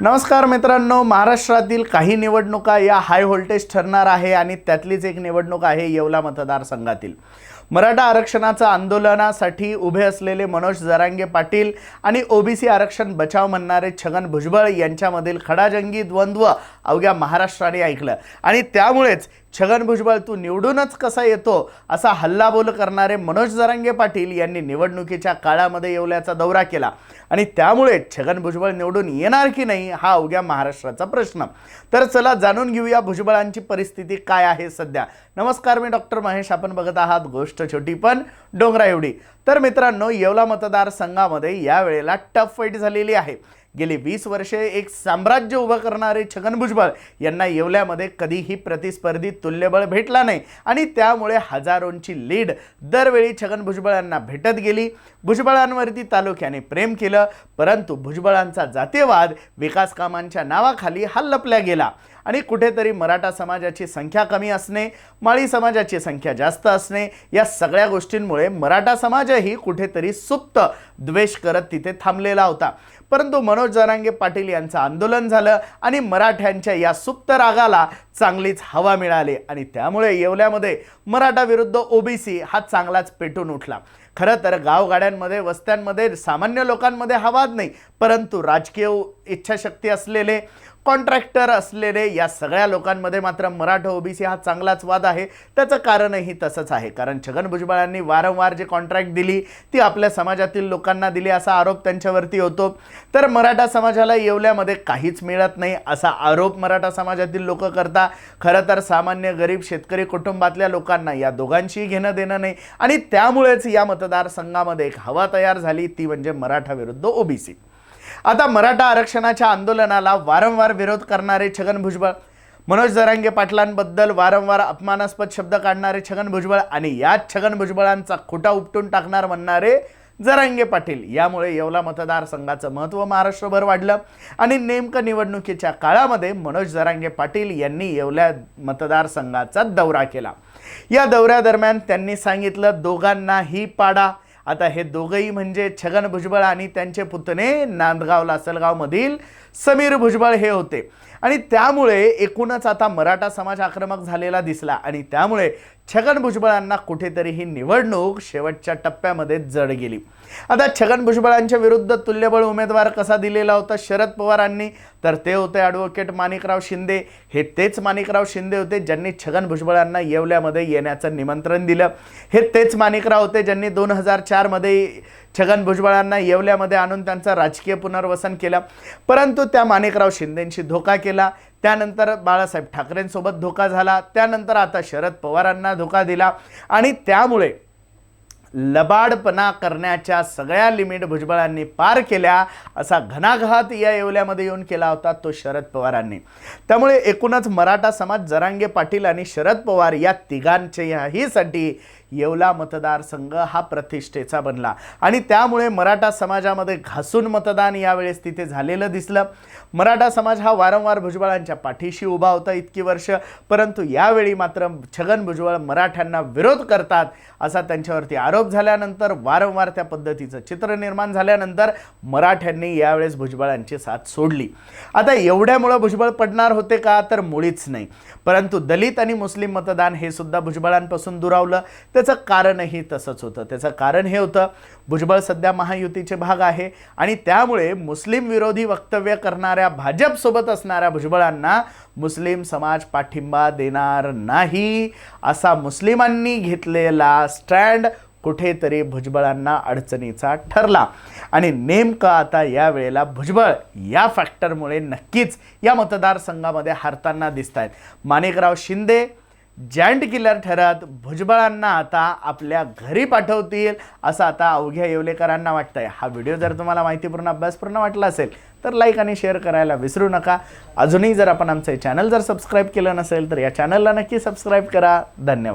नमस्कार मित्रांनो महाराष्ट्रातील काही निवडणुका या हाय व्होल्टेज ठरणार आहे आणि त्यातलीच एक निवडणूक आहे येवला मतदारसंघातील. मराठा आरक्षणाचं आंदोलनासाठी उभे असलेले मनोज जरांगे पाटील आणि ओबीसी आरक्षण बचाव म्हणणारे छगन भुजबळ यांच्यामधील खडाजंगी द्वंद्व अवघ्या महाराष्ट्राने ऐकलं. आणि त्यामुळेच छगन भुजबळ तू निवडूनच कसा येतो? असा हल्लाबोल करणारे मनोज जरांगे पाटील यांनी निवडणुकीच्या काळामध्ये येवल्याचा दौरा केला. आणि त्यामुळे छगन भुजबळ निवडून येणार की नाही हा अवघ्या महाराष्ट्राचा प्रश्न. तर चला जाणून घेऊया भुजबळांची परिस्थिती काय आहे सध्या. नमस्कार मी डॉक्टर महेश. आपण बघत आहात गोष्ट छोटी पण डोंगरा एवढी तर मित्रांनो येवला मतदारसंघामध्ये यावेळेला टफ फाईट झालेली आहे. गेली वीस वर्षे एक साम्राज्य उभं करणारे छगन भुजबळ यांना येवल्यामध्ये कधीही प्रतिस्पर्धी तुल्यबळ भेटला नाही. आणि त्यामुळे हजारोंची लीड दरवेळी छगन भुजबळ यांना भेटत गेली. भुजबळांवरती तालुक्याने प्रेम केलं परंतु भुजबळांचा जातीयवाद विकास कामांच्या नावाखाली हा लपल्या गेला. आणि कुठेतरी मराठा समाजाची संख्या कमी असणे माळी समाजाची संख्या जास्त असणे या सगळ्या गोष्टींमुळे मराठा समाजही कुठेतरी सुप्त द्वेष करत तिथे थांबलेला होता. परंतु मनोज जरांगे पाटील यांचं आंदोलन झालं आणि मराठ्यांच्या या सुप्त रागाला चांगलीच हवा मिळाली आणि त्यामुळे येवल्यामध्ये मराठा विरुद्ध ओबीसी हा चांगलाच पेटून उठला. खरं तर गावगाड्यांमध्ये वस्त्यांमध्ये सामान्य लोकांमध्ये हा वाद नाही परंतु राजकीय इच्छाशक्ती असलेले कॉन्ट्रॅक्टर असलेले या सगळ्या लोकांमध्ये मात्र मराठा ओबीसी हा चांगलाच वाद आहे. त्याचं कारणही तसंच आहे. कारण छगन भुजबळांनी वारंवार जे कॉन्ट्रॅक्ट दिली ती आपल्या समाजातील लोकांना दिली असा आरोप त्यांच्यावरती होतो. तर मराठा समाजाला येवल्यामध्ये काहीच मिळत नाही असा आरोप मराठा समाजातील लोक करता खरं तर सामान्य गरीब शेतकरी कुटुंबातल्या लोकांना या दोघांशी घेणं देणं नाही. आणि त्यामुळेच या मतदारसंघामध्ये एक हवा तयार झाली ती म्हणजे मराठा विरुद्ध ओबीसी. आता मराठा आरक्षणाच्या आंदोलनाला वारंवार विरोध करणारे छगन भुजबळ मनोज जरांगे पाटलांबद्दल वारंवार अपमानास्पद शब्द काढणारे छगन भुजबळ आणि याच छगन भुजबळांचा खोटा उपटून टाकणार म्हणणारे जरांगे पाटील. यामुळे येवला मतदारसंघाचं महत्त्व महाराष्ट्रभर वाढलं. आणि नेमकं निवडणुकीच्या काळामध्ये मनोज जरांगे पाटील यांनी येवल्या मतदारसंघाचा दौरा केला. या दौऱ्यादरम्यान त्यांनी सांगितलं दोघांनाही पाडा. आता हे दोघंही म्हणजे छगन भुजबळ आणि त्यांचे पुतणे नांदगाव लासलगावमधील समीर भुजबळ हे होते. आणि त्यामुळे एकूणच आता मराठा समाज आक्रमक झालेला दिसला आणि त्यामुळे छगन भुजबळांना कुठेतरी ही निवडणूक शेवटच्या टप्प्यामध्ये जड गेली. आता छगन भुजबळांच्या विरुद्ध तुल्यबळ उमेदवार कसा दिलेला होता शरद पवारांनी? तर ते होते ॲडव्होकेट माणिकराव शिंदे. हे तेच माणिकराव शिंदे होते ज्यांनी छगन भुजबळांना येवल्यामध्ये येण्याचं निमंत्रण दिलं. हे तेच माणिकराव होते ज्यांनी दोन हजार चारमध्ये छगन भुजबळांना येवल्यामध्ये आणून त्यांचं राजकीय पुनर्वसन केलं. परंतु त्या माणिकराव शिंदेंशी धोका केला. त्यानंतर बाळासाहेब ठाकरेंसोबत धोका झाला. त्यानंतर आता शरद पवारांना धोका दिला. आणि त्यामुळे लबाडपणा करण्याच्या सगळ्या लिमिट भुजबळांनी पार केल्या असा घणाघात या येवल्यामध्ये येऊन केला होता तो शरद पवारांनी. त्यामुळे एकूणच मराठा समाज जरांगे पाटील आणि शरद पवार या तिघांच्याहीसाठी येवला मतदारसंघ हा प्रतिष्ठेचा बनला. आणि त्यामुळे मराठा समाजामध्ये घासून मतदान यावेळेस तिथे झालेलं दिसलं. मराठा समाज हा वारंवार भुजबळांच्या पाठीशी उभा होता इतकी वर्ष परंतु यावेळी मात्र छगन भुजबळ मराठ्यांना विरोध करतात असा त्यांच्यावरती आरोप झाल्यानंतर वारंवार त्या पद्धतीचं चित्र निर्माण झाल्यानंतर मराठ्यांनी यावेळेस भुजबळांची साथ सोडली. आता एवढ्यामुळं भुजबळ पडणार होते का तर मुळीच नाही. परंतु दलित आणि मुस्लिम मतदान हे सुद्धा भुजबळांपासून दुरावलं. त्याचं कारणही तसंच होतं. त्याचं कारण हे होतं भुजबळ सध्या महायुतीचे भाग आहे आणि त्यामुळे मुस्लिम विरोधी वक्तव्य करणाऱ्या भाजपसोबत असणाऱ्या भुजबळांना मुस्लिम समाज पाठिंबा देणार नाही असा मुस्लिमांनी घेतलेला स्टँड कुठेतरी भुजबळांना अडचणीचा ठरला. आणि नेमकं आता या वेळेला भुजबळ या फॅक्टरमुळे नक्कीच या मतदारसंघामध्ये हारताना दिसत आहेत माणिकराव शिंदे जॅन्ट किलर ठरत भुजबळांना आता आपल्या घरी पाठवतील असं आता अवघ्या येवलेकरांना वाटतं आहे हा व्हिडिओ जर तुम्हाला माहितीपूर्ण अभ्यासपूर्ण वाटला असेल तर लाईक आणि शेअर करायला विसरू नका. अजूनही जर आपण आमचं चॅनल जर सबस्क्राईब केलं नसेल तर या चॅनलला नक्की सबस्क्राईब करा. धन्यवाद.